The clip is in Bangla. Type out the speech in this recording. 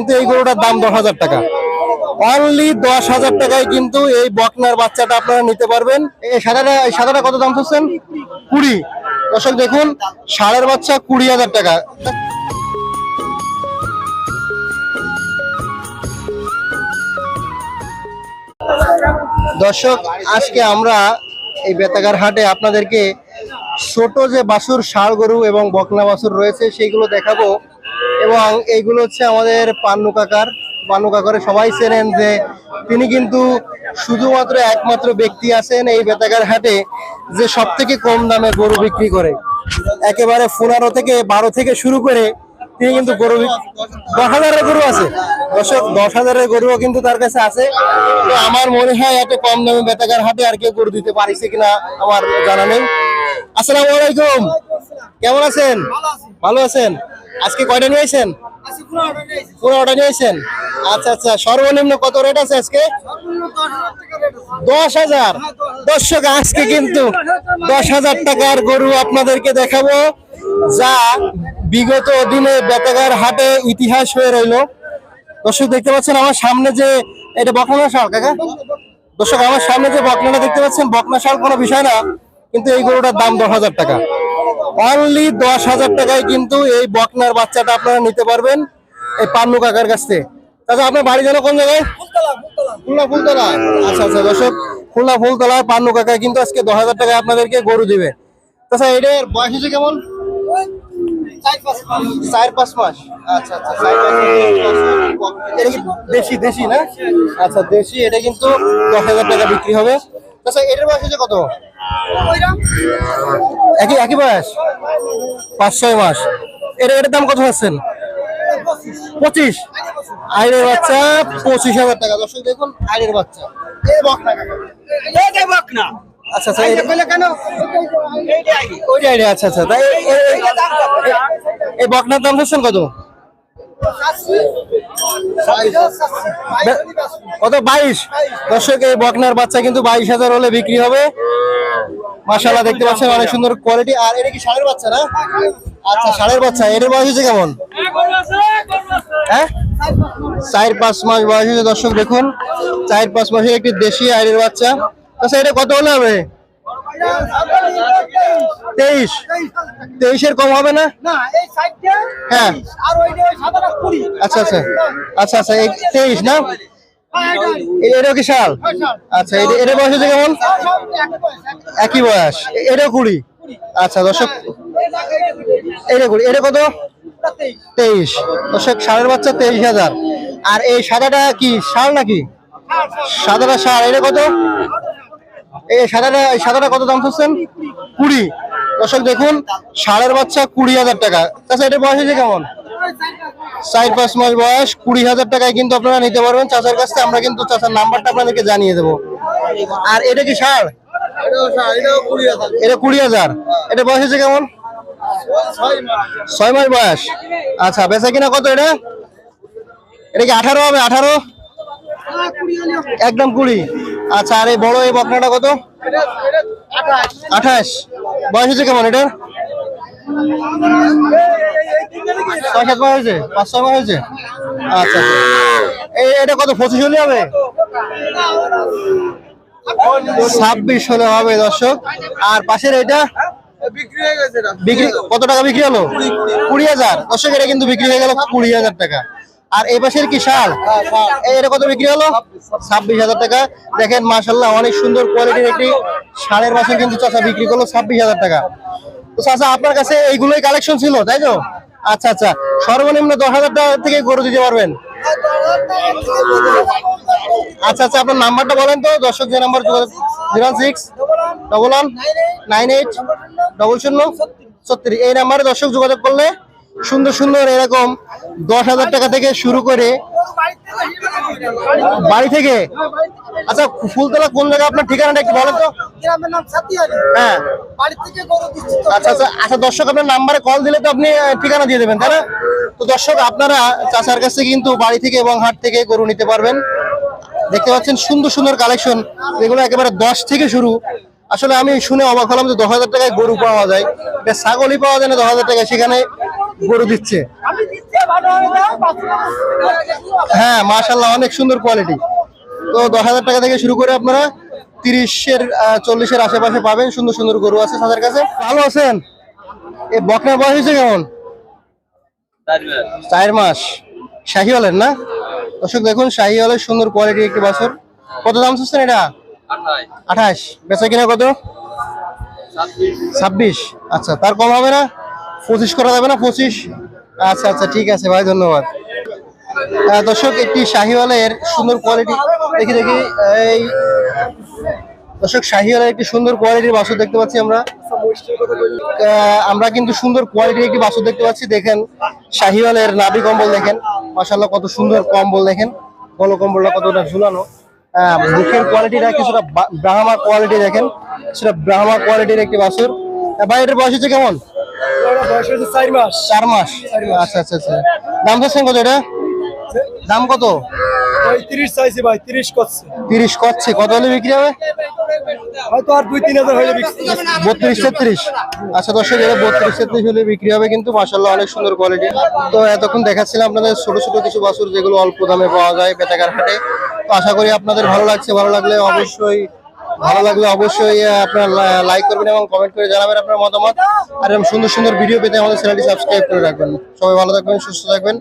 কিন্তু এই গরুটার দাম দশ হাজার টাকা। অনলি দশ হাজার টাকায় কিন্তু এই বকনার বাচ্চাটা আপনারা নিতে পারবেন। এই সাদাটা এই সাদাটা কত দাম চাচ্ছেন কুড়ি। দর্শক দেখুন, ষাঁড়ের বাচ্চা কুড়ি হাজার টাকা। দর্শক, আজকে আমরা এই বেতাগার হাটে আপনাদেরকে ছোট যে বাছুর, ষাড় গরু এবং বকনা বাছুর রয়েছে, সেইগুলো দেখাবো। এবং এইগুলো হচ্ছে আমাদের পান্নু কাকার। পান্নু কাকারে সবাই চেনেন যে তিনি কিন্তু শুধুমাত্র একমাত্র ব্যক্তি আছেন এই বেতাগার হাটে যে সব থেকে কম দামে গরু বিক্রি করে। একেবারে পনেরো থেকে বারো থেকে শুরু করে তিনি কিন্তু গরু দশ হাজারের গরু আছে। দর্শক, দশ হাজারের গরুও কিন্তু তার কাছে আছে। তো আমার মনে হয় এত কম দামে বেতাগার হাটে আর কেউ গরু দিতে পারিছে কিনা আমার জানা নেই। আসসালামু আলাইকুম। কেমন আছেন? ভালো আছেন? আজকে কয়টা নিয়ে আসেন পনেরোটা নিয়ে আচ্ছা আচ্ছা। সর্বনিম্ন কত রেট আছে আজকে? দশ হাজার। দর্শক, আজকে কিন্তু দশ হাজার টাকার গরু আপনাদেরকে দেখাবো, যা বিগত দিনে বেতাগার হাটে ইতিহাস হয়ে রইল। দর্শক, দেখতে পাচ্ছেন আমার সামনে যে, এটা বকনা শাল, কাকা? দর্শক, আমার সামনে যে বকনাটা দেখতে পাচ্ছেন, বকনা শাল কোনো বিষয় না, কিন্তু এই গরুটার দাম দশ হাজার টাকা। অনলি দশ হাজার টাকায় কিন্তু এই বকনার বাচ্চাটা আপনারা নিতে পারবেন এই পান্নু কাকার কাছ থেকে। তাছাড়া আপনার বাড়ি যেন কোন জায়গায়? খুলনা ফুলতলা। আচ্ছা আচ্ছা দর্শক খুলনা ফুলতলা পান্নু কাকা কিন্তু আজকে দশ হাজার টাকায় আপনাদেরকে গরু দিবে। তাছাড়া এটার বয়স হচ্ছে কেমন? চার পাঁচ মাস। আচ্ছা আচ্ছা চার পাঁচ মাস। এটা কি দেশি দেশি না? আচ্ছা দেশি এটা কিন্তু দশ হাজার টাকা বিক্রি হবে। আচ্ছা এটার বয়স হচ্ছে কত? একই একই বয়স? পাঁচ ছয় মাস। এটা এটার দাম কত পাচ্ছেন পঁচিশ। আইনের বাচ্চা পঁচিশ হাজার টাকা। দর্শক দেখুন আইনের বাচ্চা। এই বকনা আচ্ছা আচ্ছা আইডিয়া আচ্ছা আচ্ছা। তাই এই- বকনার দাম হচ্ছেন কত? কত? বাইশ। দর্শক, এই বকনার বাচ্চা কিন্তু বাইশ হাজার হলে বিক্রি হবে। মাশাল্লাহ দেখতে পাচ্ছেন অনেক সুন্দর কোয়ালিটি আর এটা কি ষাঁড়ের বাচ্চা না? আচ্ছা ষাঁড়ের বাচ্চা। এটার বয়স হচ্ছে কেমন? হ্যাঁ? চার পাঁচ মাস বয়স হয়েছে দর্শক, দেখুন। চার পাঁচ মাসের একটি দেশি আইডের বাচ্চা। আচ্ছা এটা কত হলে হবে? তেইশ। তেইশের কম হবে না? হ্যাঁ। আচ্ছা আচ্ছা। আচ্ছা আচ্ছা এই তেইশ না? এ- এটাও কি সাল আচ্ছা এটা এটা বয়স হচ্ছে কেমন? একই বয়স এ- এটাও কুড়ি? আচ্ছা দর্শক এটা কুড়ি। এটা কত? তেইশ। দর্শক ষাঁড়ের বাচ্চা তেইশ হাজার। আর এই সাদাটা কি ষাঁড় নাকি? সাদাটা ষাঁড় এটা কত? এই সাদাটা সাদাটা কত দাম চাচ্ছেন? কুড়ি। দর্শক দেখুন ষাঁড়ের বাচ্চা কুড়ি হাজার টাকা। তাছাড়া এটা বয়স হয়েছে কেমন? চার পাঁচ মাস বয়স, কুড়ি হাজার টাকায় কিন্তু আপনারা নিতে পারবেন। চাচার কাছ থেকে আমরা কিন্তু চাচার নাম্বারটা আপনাদেরকে জানিয়ে দেবো। আর এটা কি ষাঁড় এটা কুড়ি হাজার। এটা বয়স হয়েছে কেমন? ছয় মাস বয়স। আচ্ছা বেচা কিনা কত এটা? এটা কি আঠারো হবে? আঠারো? একদম কুড়ি। আচ্ছা আর এই বড় এই বকনাটা কত? আঠাশ। বয়স হচ্ছে কেমন এটার? হয়েছে? হয়েছে? আচ্ছা আচ্ছা। এই, এটা কত, পঁচিশ হলে ছাব্বিশ হলে হবে, দর্শক। আর পাশের এটা বিক্রি, কত টাকা বিক্রি হলো? কুড়ি হাজার। দর্শক, এটা কিন্তু বিক্রি হয়ে গেল কুড়ি হাজার টাকা। আর এই পাশের কি শাল? এটা কত বিক্রি হলো? ছাব্বিশ হাজার টাকা। দেখেন মাসাল্লাহ অনেক সুন্দর কোয়ালিটির একটি শালের বাসন কিন্তু চাচা বিক্রি করল ছাব্বিশ হাজার টাকা। তো চাচা, আপনার কাছে এইগুলোই কালেকশন ছিল, তাই তো? আচ্ছা আচ্ছা সর্বনিম্ন দশ হাজার টাকা থেকে গরু দিতে পারবেন। আচ্ছা আচ্ছা আপনার নাম্বারটা বলেন তো, দর্শক যে number zero six double one nine eight double শূন্য ছত্রিশ। এই নাম্বারে দর্শক যোগাযোগ করলে সুন্দর সুন্দর এরকম দশ হাজার টাকা থেকে শুরু করে বাড়ি থেকে? আচ্ছা ফুলতলা কোন জায়গায়? আপনার ঠিকানাটা একটু বলেন তো। গ্রামের নাম সাতিয়ারি হ্যাঁ। বাড়ি থেকে গরু দিচ্ছি আচ্ছা আচ্ছা আচ্ছা দর্শক আপনার নাম্বারে কল দিলে তো আপনি ঠিকানা দিয়ে দেবেন তাই না? তো দর্শক আপনারা চাচার কাছে কিন্তু বাড়ি থেকে এবং হাট থেকে গরু নিতে পারবেন। দেখতে পাচ্ছেন সুন্দর সুন্দর কালেকশন এগুলো একেবারে দশ থেকে শুরু। আসলে আমি শুনে অবাক হলাম যে দশ হাজার টাকায় গরু পাওয়া যায়। ছাগলই পাওয়া যায় না দশ হাজার টাকায় সেখানে গরু দিচ্ছি। হ্যাঁ মাশাল্লাহ অনেক সুন্দর কোয়ালিটি তো দশ হাজার টাকা থেকে শুরু করে আপনারা তিরিশের চল্লিশের আশেপাশে পাবেন সুন্দর সুন্দর গরু আছে তাদের কাছে। ভালো আছেন? এই বকনার বয়স হয়েছে কেমন? চার মাস। শাহিওয়ালের না? দর্শক, দেখুন, শাহিওয়ালের সুন্দর কোয়ালিটির একটি বাছর। কত দাম চাচ্ছেন এটা? আঠাশ। বেচা কিনা কত? ছাব্বিশ। আচ্ছা তার কম হবে না? পঁচিশ করা যাবে না? পঁচিশ? আচ্ছা আচ্ছা ঠিক আছে ভাই ধন্যবাদ। দর্শক একটি শাহিওয়ালের সুন্দর কোয়ালিটি দেখি দেখি এই দর্শক শাহিওয়ালের একটি সুন্দর কোয়ালিটির বাছুর দেখতে পাচ্ছি আমরা। আমরা কিন্তু সুন্দর কোয়ালিটির একটি বাছুর দেখতে পাচ্ছি দেখেন শাহিওয়ালের নাভি কম্বল দেখেন। মাসাল্লাহ কত সুন্দর কম্বল দেখেন। গল কম্বলটা কতটা ঝুলানো। মুখের কোয়ালিটিটা কিছুটা ব্রাহ্মা কোয়ালিটি দেখেন। সেটা ব্রাহ্মা কোয়ালিটির একটি আহ, ভাই এটার বয়স হচ্ছে কেমন? চার মাস। আচ্ছা আচ্ছা আচ্ছা। দাম চাচ্ছেন কত এটা? দাম কত? তিরিশ চাইছি ভাই তিরিশ করছে। তিরিশ করছে। কত হলে বিক্রি হবে? হয়তো আর দুই তিন হাজার বিক্রি বত্রিশ তেত্রিশ। আচ্ছা দর্শক এটা বত্রিশ তেত্রিশ হলে বিক্রি হবে কিন্তু মাসাল্লাহ অনেক সুন্দর কোয়ালিটি তো এতক্ষণ দেখাচ্ছিলাম আপনাদের ছোট ছোট কিছু বাছুর যেগুলো অল্প দামে পাওয়া যায় বেটাকার হাটে। তো আশা করি আপনাদের ভালো লাগছে। ভালো লাগলে অবশ্যই ভালো লাগলে অবশ্যই আপনার লাইক করবেন এবং কমেন্ট করে জানাবেন আপনার মতামত। আর সুন্দর সুন্দর ভিডিও পেতে আমাদের চ্যানেলটি সাবস্ক্রাইব করে রাখবেন। সবাই ভালো থাকবেন, সুস্থ থাকবেন।